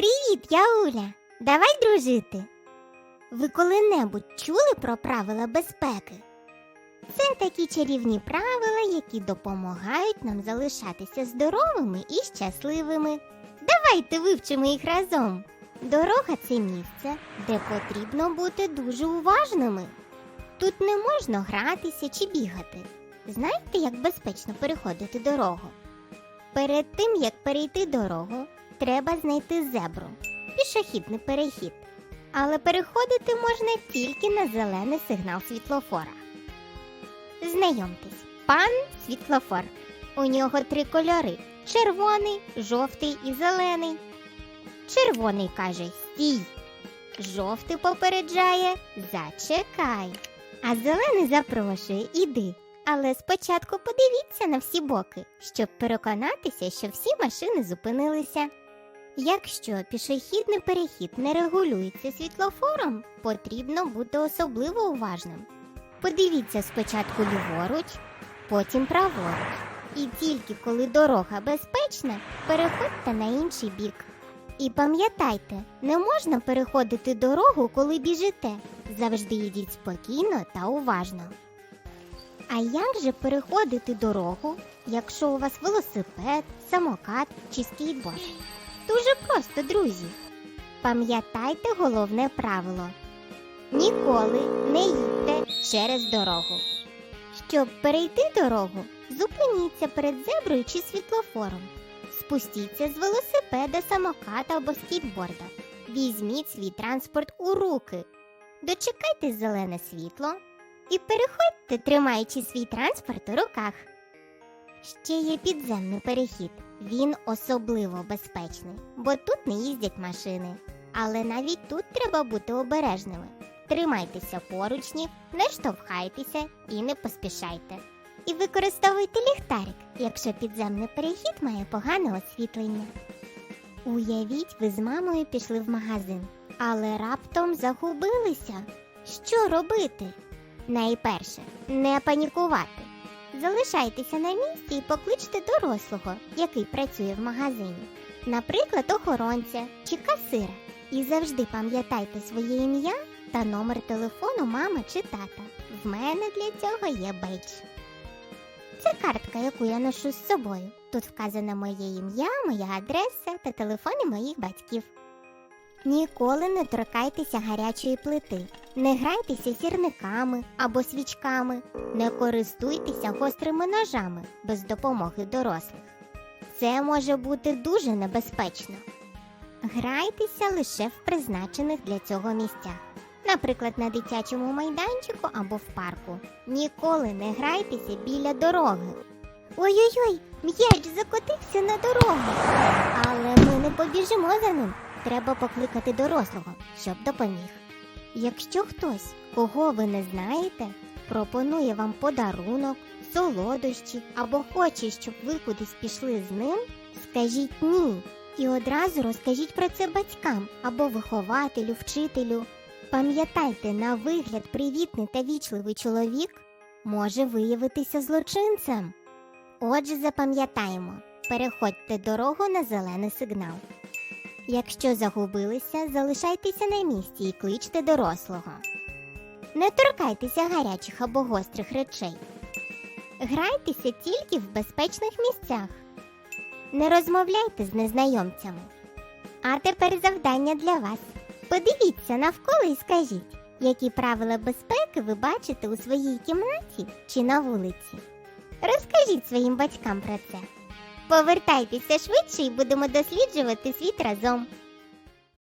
Привіт, я Уля. Давай дружити. Ви коли-небудь чули про правила безпеки? Це такі чарівні правила, які допомагають нам залишатися здоровими і щасливими. Давайте вивчимо їх разом. Дорога це місце, де потрібно бути дуже уважними. Тут не можна гратися чи бігати. Знаєте, як безпечно переходити дорогу? Перед тим, як перейти дорогу, треба знайти зебру пішохідний перехід. Але переходити можна тільки на зелений сигнал світлофора. Знайомтесь, пан світлофор. У нього три кольори: червоний, жовтий і зелений. Червоний каже стій. Жовтий попереджає зачекай. А зелений запрошує іди. Але спочатку подивіться на всі боки, щоб переконатися, що всі машини зупинилися. Якщо пішохідний перехід не регулюється світлофором, потрібно бути особливо уважним. Подивіться спочатку ліворуч, потім праворуч. І тільки коли дорога безпечна, переходьте на інший бік. І пам'ятайте, не можна переходити дорогу, коли біжите. Завжди йдіть спокійно та уважно. А як же переходити дорогу, якщо у вас велосипед, самокат чи скейтборд? Дуже просто, друзі. Пам'ятайте головне правило: ніколи не їдьте через дорогу. Щоб перейти дорогу, зупиніться перед зеброю чи світлофором. Спустіться з велосипеда, самоката або скейтборда. Візьміть свій транспорт у руки. Дочекайте зелене світло і переходьте, тримаючи свій транспорт у руках. Ще є підземний перехід. Він особливо безпечний, бо тут не їздять машини. Але навіть тут треба бути обережними. Тримайтеся поручнів, не штовхайтеся і не поспішайте. І використовуйте ліхтарик, якщо підземний перехід має погане освітлення. Уявіть, ви з мамою пішли в магазин, але раптом загубилися. Що робити? Найперше, не панікувати. Залишайтеся на місці і покличте дорослого, який працює в магазині, наприклад, охоронця чи касира. І завжди пам'ятайте своє ім'я та номер телефону мами чи тата. В мене для цього є бейдж. Це картка, яку я ношу з собою. Тут вказано моє ім'я, моя адреса та телефони моїх батьків. Ніколи не торкайтеся гарячої плити, не грайтеся сірниками або свічками, не користуйтеся гострими ножами без допомоги дорослих. Це може бути дуже небезпечно. Грайтеся лише в призначених для цього місцях, наприклад, на дитячому майданчику або в парку. Ніколи не грайтеся біля дороги. Ой-ой-ой, м'яч закотився на дорогу. Але ми не побіжимо за ним. Треба покликати дорослого, щоб допоміг. Якщо хтось, кого ви не знаєте, пропонує вам подарунок, солодощі або хоче, щоб ви кудись пішли з ним, скажіть ні. І одразу розкажіть про це батькам або вихователю, вчителю. Пам'ятайте, на вигляд привітний та вічливий чоловік може виявитися злочинцем. Отже, запам'ятаємо, переходьте дорогу на зелений сигнал. Якщо загубилися, залишайтеся на місці і кличте дорослого. Не торкайтеся гарячих або гострих речей. Грайтеся тільки в безпечних місцях. Не розмовляйте з незнайомцями. А тепер завдання для вас. Подивіться навколо і скажіть, які правила безпеки ви бачите у своїй кімнаті чи на вулиці. Розкажіть своїм батькам про це. Повертайтеся швидше і будемо досліджувати світ разом.